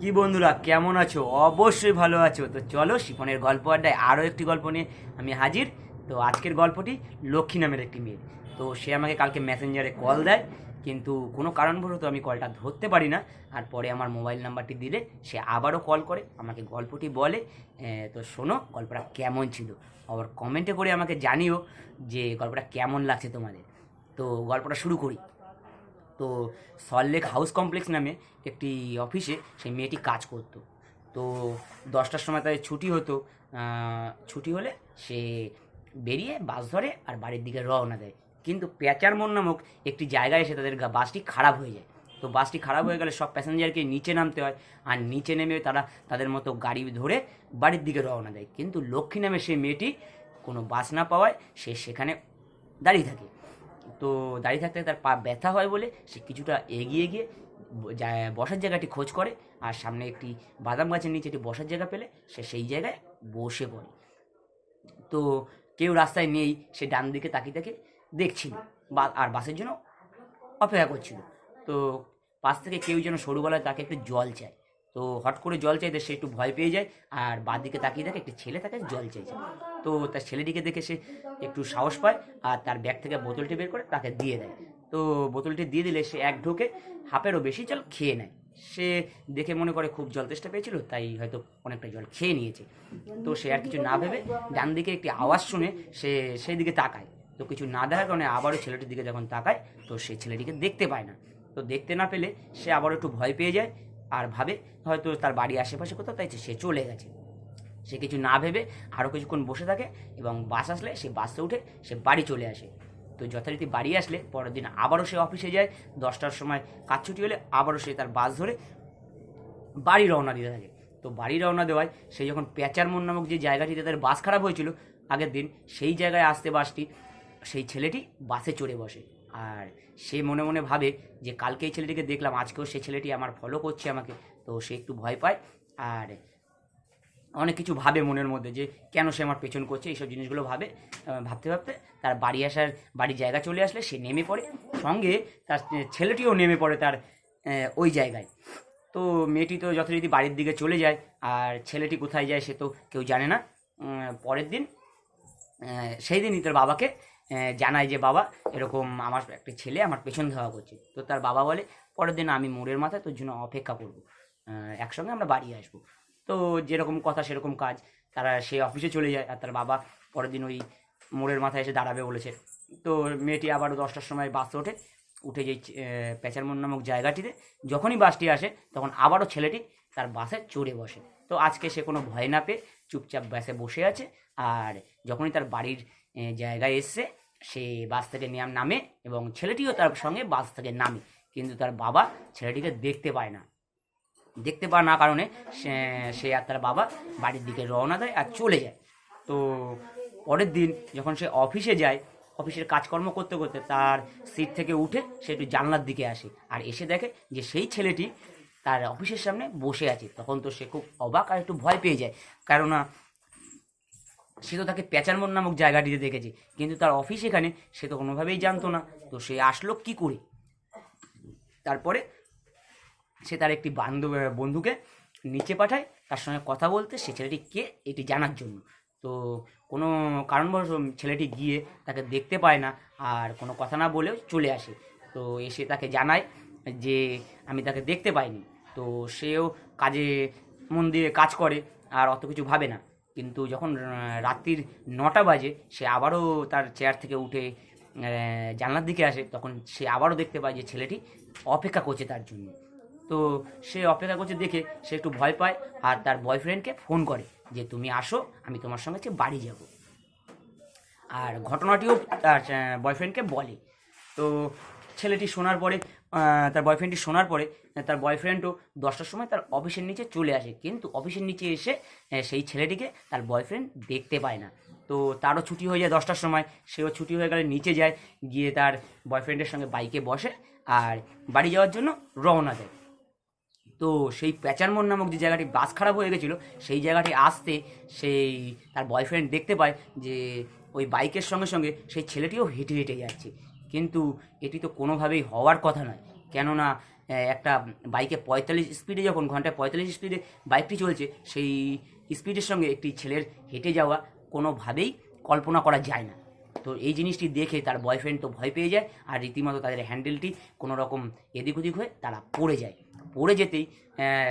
কি বন্ধুরা, কেমন আছো? অবশ্যই ভালো আছো। তো চলো শিপনের গল্প আড্ডায় আরও একটি গল্প নিয়ে আমি হাজির। তো আজকের গল্পটি লক্ষ্মী নামের একটি মেয়ে তো সে আমাকে কালকে মেসেঞ্জারে কল দেয়, কিন্তু কোনো কারণবশত আমি কলটা ধরতে পারি না। আর পরে আমার মোবাইল নাম্বারটি দিলে সে আবারও কল করে, আমাকে গল্পটি বলে। তো শোনো, গল্পটা কেমন ছিল? আবার কমেন্টে করে আমাকে জানিও যে গল্পটা কেমন লাগছে তোমাদের। তো গল্পটা শুরু করি। তো সল্টলেক হাউস কমপ্লেক্স নামে একটি অফিসে সেই মেয়েটি কাজ করত। তো দশটার সময় তাদের ছুটি হতো। ছুটি হলে সে বেরিয়ে বাস ধরে আর বাড়ির দিকে রওনা দেয়। কিন্তু প্যাচারমন নামক একটি জায়গায় এসে তাদের বাসটি খারাপ হয়ে যায়। তো বাসটি খারাপ হয়ে গেলে সব প্যাসেঞ্জারকে নিচে নামতে হয় আর নিচে নেমে তারা তাদের মতো গাড়ি ধরে বাড়ির দিকে রওনা দেয়। কিন্তু লক্ষ্মী নামে সেই মেয়েটি কোনো বাস না পাওয়ায় সে সেখানে দাঁড়িয়ে থাকে। তো দাঁড়িয়ে থাকতে তার পা ব্যথা হয় বলে সে কিছুটা এগিয়ে গিয়ে বসার জায়গাটি খোঁজ করে আর সামনে একটি বাদাম গাছের নিচে একটি বসার জায়গা পেলে সে সেই জায়গায় বসে পড়ে। তো কেউ রাস্তায় নেই, সে ডান দিকে তাকিয়ে তাকে দেখছিল বা, আর বাসের জন্য অপেক্ষা করছিল। তো পাশ থেকে কেউ যেন সরু গলায় তাকে একটু জল চায়। তো হট করে জল চাইতে সে একটু ভয় পেয়ে যায়, আর বাঁ দিকে তাকিয়ে দেখে একটি ছেলে তাকে জল চাইছে। তো তার ছেলেটিকে দেখে সে একটু সাহস পায়, আর তার ব্যাগ থেকে বোতলটি বের করে তাকে দিয়ে দেয়। তো বোতলটি দিয়ে দিলে সে এক ঢোকে হাফেরও বেশি জল খেয়ে নেয়। সে দেখে মনে করে খুব জল তেষ্টা পেয়েছিল, তাই হয়তো অনেকটা জল খেয়ে নিয়েছে। তো সে আর কিছু না ভেবে ডান দিকে একটি আওয়াজ শুনে সে সেই দিকে তাকায়। তো কিছু না দেখার কারণে আবারও ছেলেটির দিকে যখন তাকায়, তো সে ছেলেটিকে দেখতে পায় না। তো দেখতে না পেলে সে আবারও একটু ভয় পেয়ে যায় আর ভাবে হয়তো তার বাড়ি আশেপাশে কোথাও, তাই সে চলে গেছে। সে কিছু না ভেবে আরও কিছুক্ষণ বসে থাকে এবং বাস আসলে সে বাসে উঠে সে বাড়ি চলে আসে। তো যথারীতি বাড়ি আসলে পরের দিন আবারও সে অফিসে যায়, দশটার সময় কাজ ছুটি হলে আবারও সে তার বাস ধরে বাড়ি রওনা দিতে থাকে। তো বাড়ি রওনা দেওয়ায় সে যখন প্যাচারমন নামক যে জায়গাটিতে তার বাস খারাপ হয়েছিল, আগের দিন সেই জায়গায় আসতে বাসটি, সেই ছেলেটি বাসে চড়ে বসে। আর সে মনে মনে ভাবে যে কালকে এই ছেলেটিকে দেখলাম, আজকেও সে ছেলেটি আমার ফলো করছে আমাকে, তো সে একটু ভয় পায়। আর অনেক কিছু ভাবে মনের মধ্যে যে কেন সে আমার পেছন করছে, এইসব জিনিসগুলো ভাবে ভাবতে ভাবতে তার বাড়ি আসার, বাড়ির জায়গা চলে আসলে সে নেমে পড়ে, সঙ্গে তার ছেলেটিও নেমে পড়ে তার ওই জায়গায়। তো মেয়েটি তো যথারীতি বাড়ির দিকে চলে যায়, আর ছেলেটি কোথায় যায় সে তো কেউ জানে না। পরের দিন সেই দিনই তার বাবাকে জানায় যে, বাবা, এরকম আমার একটা ছেলে আমার পেছন ধাওয়া করছে। তো তার বাবা বলে, পরের দিন আমি মোড়ের মাথায় তোর জন্য অপেক্ষা করব। একসঙ্গে আমরা বাড়ি আসব। তো যেরকম কথা, সেরকম কাজ। তারা সে অফিসে চলে যায় আর তার বাবা পরের দিন ওই মোড়ের মাথায় এসে দাঁড়াবে বলেছে। তো মেয়েটি আবারও দশটার সময় বাসে ওঠে, উঠে যে প্যাচারমন নামক জায়গাটিতে। যখনই বাসটি আসে, তখন আবারও ছেলেটি তার বাসে চড়ে বসে। তো আজকে সে কোনো ভয় না পেয়ে চুপচাপ বাসে বসে আছে। আর যখনই তার বাড়ির জায়গায় এসছে সে বাস থেকে নেম- নামে এবং ছেলেটিও তার সঙ্গে বাস থেকে নামে। কিন্তু তার বাবা ছেলেটিকে দেখতে পায় না। দেখতে পাওয়া না কারণে সে আর তার বাবা বাড়ির দিকে রওনা দেয় আর চলে যায়। তো পরের দিন যখন সে অফিসে যায়, অফিসের কাজকর্ম করতে করতে তার সিট থেকে উঠে সে একটু জানলার দিকে আসে আর এসে দেখে যে সেই ছেলেটি তার অফিসের সামনে বসে আছে। তখন তো সে খুব অবাক আর একটু ভয় পেয়ে যায়। কেননা সে তো তাকে প্যাচারমন নামক জায়গাটিতে দেখেছে। কিন্তু তার অফিস এখানে সে তো কোনোভাবেই জানতো না। তো সে আসলো কি করে? তারপরে সে তার একটি বান্ধব, বন্ধুকে নিচে পাঠায়, তার সঙ্গে কথা বলতে সে ছেলেটি কে এটি জানার জন্য। তো কোনো কারণবশ ছেলেটি গিয়ে তাকে দেখতে পায় না আর কোনো কথা না বলেও চলে আসে। তো এসে তাকে জানায় যে আমি তাকে দেখতে পাইনি। তো সেও কাজে, মন দিয়ে কাজ করে আর অত কিছু ভাবে না। কিন্তু যখন রাত্রির নটা বাজে, সে আবারও তার চেয়ার থেকে উঠে জানলার দিকে আসে, তখন সে আবারও দেখতে পায় যে ছেলেটি অপেক্ষা করছে তার জন্য। তো সে অপেক্ষা করছে দেখে, সে একটু ভয় পায় আর তার বয়ফ্রেন্ডকে ফোন করে যে, তুমি আসো, আমি তোমার সঙ্গে বাড়ি যাব। আর ঘটনাটিও তার বয়ফ্রেন্ডকে বলে। তো ছেলেটি শোনার পরে তার বয়ফ্রেন্ডটি শোনার পরে, তার বয়ফ্রেন্ডও দশটার সময় তার অফিসের নিচে চলে আসে। কিন্তু অফিসের নিচে এসে সেই ছেলেটিকে তার বয়ফ্রেন্ড দেখতে পায় না। তো তারও ছুটি হয়ে যায় দশটার সময়। সেও ছুটি হয়ে গেলে নিচে যায়, গিয়ে তার বয়ফ্রেন্ডের সঙ্গে বাইকে বসে আর বাড়ি যাওয়ার জন্য রওনা দেয়। তো সেই প্যাচারমন নামক যে জায়গাটি বাস খারাপ হয়ে গেছিল, সেই জায়গাটি আসতে সেই তার বয়ফ্রেন্ড দেখতে পায় যে ওই বাইকের সঙ্গে সঙ্গে সেই ছেলেটিও হেঁটে হেঁটে যাচ্ছে। কিন্তু এটি তো কোনোভাবেই হওয়ার কথা নয়। কেননা একটা বাইকে পঁয়তাল্লিশ স্পিডে যখন, ঘন্টায় পঁয়তাল্লিশ স্পিডে বাইকটি চলছে, সেই স্পিডের সঙ্গে একটি ছেলের হেঁটে যাওয়া কোনোভাবেই কল্পনা করা যায় না। তো এই জিনিসটি দেখে তার বয়ফ্রেন্ড তো ভয় পেয়ে যায়, আর রীতিমতো তাদের হ্যান্ডেলটি কোনো রকম এদিক ওদিক হয়ে তারা পড়ে যায়। পড়ে যেতেই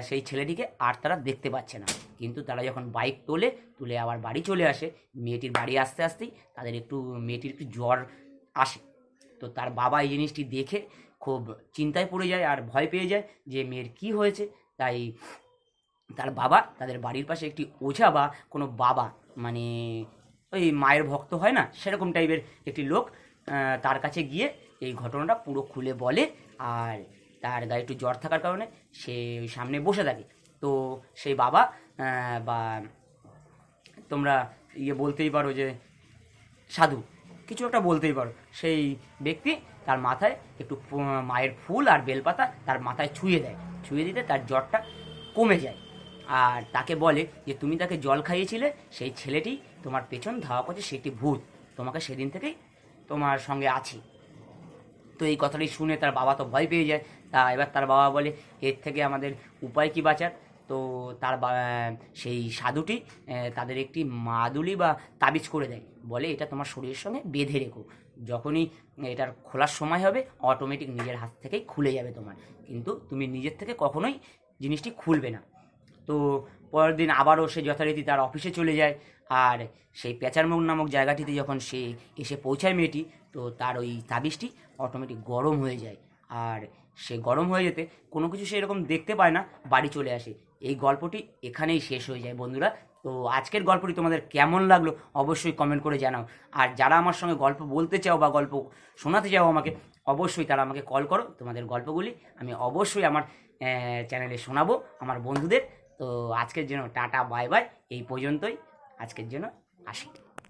সেই ছেলেটিকে আর তারা দেখতে পাচ্ছে না। কিন্তু তারা যখন বাইক তোলে, তুলে আবার বাড়ি চলে আসে, মেয়েটির বাড়ি আসতে আসতেই তাদের একটু, মেয়েটির একটু জ্বর আসে। তো তার বাবা এই জিনিসটি দেখে খুব চিন্তায় পড়ে যায় আর ভয় পেয়ে যায় যে মেয়ের কি হয়েছে। তাই তার বাবা তাদের বাড়ির পাশে একটি ওঝা বা কোনো বাবা মানে ওই মায়ের ভক্ত হয় না, সেরকম টাইপের একটি লোক তার কাছে গিয়ে এই ঘটনাটা পুরো খুলে বলে আর তার গায়ে একটু জ্বর থাকার কারণে সে ওই সামনে বসে থাকে। তো সেই বাবা বা তোমরা ইয়ে বলতেই পারো যে সাধু। কিছু একটা বলতেই পারো। সেই ব্যক্তি তার মাথায় একটু মায়ের ফুল আর বেলপাতা তার মাথায় ছুঁয়ে দেয়। ছুঁয়ে দিতে তার জ্বরটা কমে যায়। আর তাকে বলে যে, তুমি তাকে জল খাইয়েছিলে, সেই ছেলেটি তোমার পেছন ধাওয়া করছে, সেটি ভূত। তোমাকে সেদিন থেকেই তোমার সঙ্গে আছি। তো এই কথাটি শুনে তার বাবা তো ভয় পেয়ে যায়। তা এবার তার বাবা বলে, এর থেকে আমাদের উপায় কি বাঁচার? তো তার সেই সাধুটি তাদের একটি মাদুলি বা তাবিজ করে দেয়। বলে এটা তোমার শরীরের সঙ্গে বেঁধে রেখো। যখনই এটার খোলার সময় হবে অটোমেটিক নিজের হাত থেকেই খুলে যাবে তোমার। কিন্তু তুমি নিজের থেকে কখনোই জিনিসটি খুলবে না। তো পরের দিন আবারও সে যথারীতি তার অফিসে চলে যায়। আর সেই পেঁচারমুখ নামক জায়গাটিতে যখন সে এসে পৌঁছায় মেয়েটি, তো তার ওই তাবিজটি অটোমেটিক গরম হয়ে যায়। আর সে গরম হয়ে যেতে কোনো কিছু সে এরকম দেখতে পায় না, বাড়ি চলে আসে। এই গল্পটি এখানেই শেষ হয়ে যায় বন্ধুরা। তো আজকের গল্পটি তোমাদের কেমন লাগল অবশ্যই কমেন্ট করে জানাও। আর যারা আমার সঙ্গে গল্প বলতে চাও বা গল্প শোনাতে চাও আমাকে, অবশ্যই তারা আমাকে কল করো। তোমাদের গল্পগুলি আমি অবশ্যই আমার চ্যানেলে শোনাবো আমার বন্ধুদের। তো আজকের জন্য টাটা বাই বাই এই পর্যন্তই। আজকের জন্য আসি।